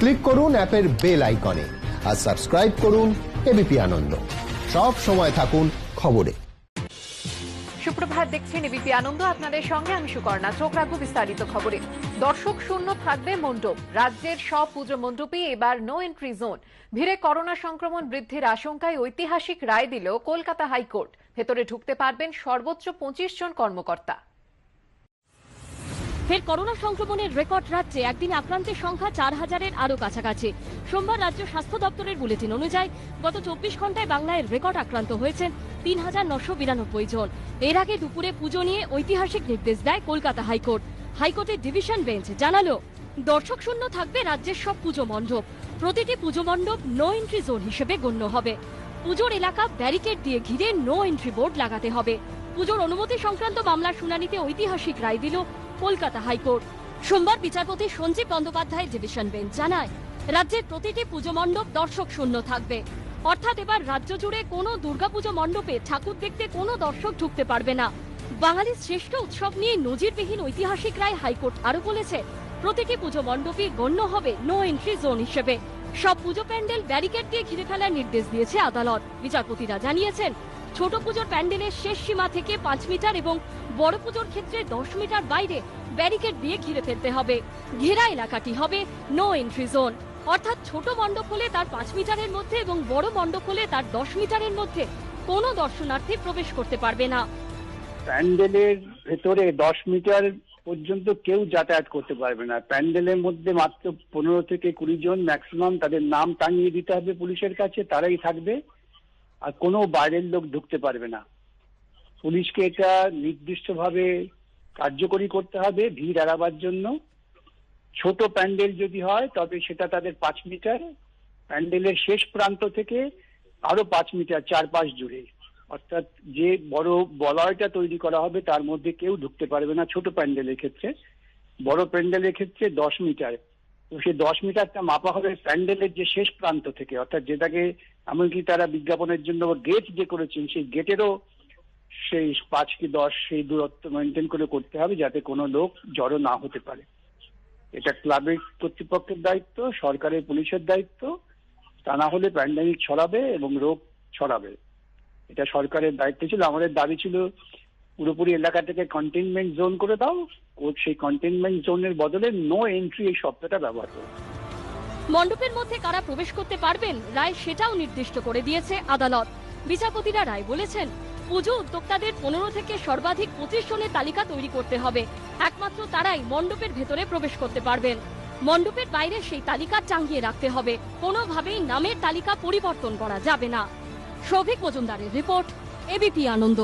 Click করুন অ্যাপের bell আইকনে আর সাবস্ক্রাইব করুন এবিপি আনন্দ। সব সময় থাকুন খবরে। সুপ্রভাত, দেখছেন এবিপি আনন্দ। আপনাদের সঙ্গে আমি সুকর্ণা। চোখ রাখব বিস্তারিত খবরে। দর্শক শূন্য থাকবে মণ্ডপ। রাজ্যের সব পুজো মণ্ডপে এবার নো এন্ট্রি জোন ভিড়ে করোনা সংক্রমণ বৃদ্ধির আশঙ্কায় ঐতিহাসিক রায় দিল কলকাতা হাইকোর্ট। ভেতরে ঢুকতে পারবেন সর্বোচ্চ পঁচিশ জন কর্মকর্তা। ফের করোনা সংক্রমণের রেকর্ড রাজ্যে একদিন আক্রান্তের সংখ্যা চার হাজারের আরও কাছাকাছি। সোমবার রাজ্য স্বাস্থ্য দপ্তরের বুলেটিন অনুযায়ী গত চব্বিশ ঘন্টায় বাংলায় রেকর্ড আক্রান্ত হয়েছেন তিন হাজার নশো বিরানব্বই জন। এর আগে দুপুরে পুজো নিয়ে ঐতিহাসিক নির্দেশ দেয় কলকাতা হাইকোর্ট। হাইকোর্টের ডিভিশন বেঞ্চ জানালো, দর্শক শূন্য থাকবে রাজ্যের সব পুজো মণ্ডপ। প্রতিটি পুজো মণ্ডপ নো এন্ট্রি জোন হিসেবে গণ্য হবে। পুজোর এলাকা ব্যারিকেড দিয়ে ঘিরে নো এন্ট্রি বোর্ড লাগাতে হবে। পুজোর অনুমতি সংক্রান্ত মামলার শুনানিতে ঐতিহাসিক রায় দিল কলকাতা হাইকোর্ট। সোমবার বিচারপতি সঞ্জীব বন্দ্যোপাধ্যায়ের ডিভিশন বেঞ্চ জানায়, রাজ্যের প্রতিটি পুজো মণ্ডপ দর্শক শূন্য থাকবে। অর্থাৎ এবার রাজ্য জুড়ে কোনো দুর্গাপুজো মণ্ডপে ঠাকুর দেখতে কোনো দর্শক ঢুকতে পারবে না। বাঙালির শ্রেষ্ঠ উৎসব নিয়ে নজিরবিহীন ঐতিহাসিক রায় হাইকোর্ট আরও বলেছে, প্রতিটি পুজো মণ্ডপই গণ্য হবে নো এন্ট্রি জোন হিসেবে। সব পুজো প্যান্ডেল ব্যারিকেড দিয়ে ঘিরে ফেলার নির্দেশ দিয়েছে আদালত। বিচারপতিরা জানিয়েছেন ছোট পুজোর প্যান্ডেলের শেষ সীমা থেকে পাঁচ মিটার এবং বড় পুজোর ক্ষেত্রে দশ মিটার বাইরে ব্যারিকেড দিয়ে ঘিরে ফেলতে হবে। ঘেরা এলাকাটি হবে নো এন্ট্রি জোন অর্থাৎ ছোট মণ্ডপ হলে তার পাঁচ মিটারের মধ্যে এবং বড় মণ্ডপ হলে তার দশ মিটারের মধ্যে কোনো দর্শনার্থী প্রবেশ করতে পারবে না। প্যান্ডেলের ভেতরে দশ মিটার পর্যন্ত কেউ যাতায়াত করতে পারবে না। প্যান্ডেলের মধ্যে মাত্র পনেরো থেকে কুড়ি জন ম্যাক্সিমাম তাদের নাম টাঙিয়ে দিতে হবে পুলিশের কাছে, তারাই থাকবে। আর কোনো বাইরের লোক ঢুকতে পারবে না। পুলিশকে এটা নির্দিষ্টভাবে কার্যকরী করতে হবে ভিড় এড়াবার জন্য। ছোট প্যান্ডেল যদি হয়, তবে সেটা তাদের পাঁচ মিটার। প্যান্ডেলের শেষ প্রান্ত থেকে আরও পাঁচ মিটার, চারপাশ জুড়ে। অর্থাৎ যে বড় বলয়টা তৈরি করা হবে, তার মধ্যে কেউ ঢুকতে পারবে না ছোট প্যান্ডেলের ক্ষেত্রে। বড় প্যান্ডেলের ক্ষেত্রে দশ মিটার। তো সেই দশ মিটারটা মাপা হবে প্যান্ডেলের যে শেষ প্রান্ত থেকে, অর্থাৎ যেটাকে এমনকি তারা বিজ্ঞাপনের জন্য গেট যে করেছেন, সেই গেটেরও সেই পাঁচ কি দশ সেই দূরত্ব মেনটেন করে করতে হবে যাতে কোনো লোক জড়ো না হতে পারে। এটা ক্লাবের কর্তৃপক্ষের দায়িত্ব, সরকারের পুলিশের দায়িত্ব। তা না হলে প্যান্ডেমিক ছড়াবে এবং রোগ ছড়াবে। এটা সরকারের দায়িত্ব ছিল। আমাদের দাবি ছিল, পুরোপুরি এলাকাটাকে কন্টেনমেন্ট জোন করে দাও। সেই কন্টেনমেন্ট জোনের বদলে নো এন্ট্রি এই শব্দটা ব্যবহার করো মণ্ডপের মধ্যে কারা প্রবেশ করতে পারবেন, রায় সেটাও নির্দিষ্ট করে দিয়েছে আদালত। বিচারপতিরা রায় বলেছেন, পুজো উদ্যোক্তাদের পনেরো থেকে সর্বাধিক পঁচিশ জনের তালিকা তৈরি করতে হবে। একমাত্র তারাই মণ্ডপের ভেতরে প্রবেশ করতে পারবেন। মণ্ডপের বাইরে সেই তালিকা টাঙ্গিয়ে রাখতে হবে। কোনোভাবেই নামের তালিকা পরিবর্তন করা যাবে না। সৌভিক মজুমদারের রিপোর্ট, এবিপি আনন্দ।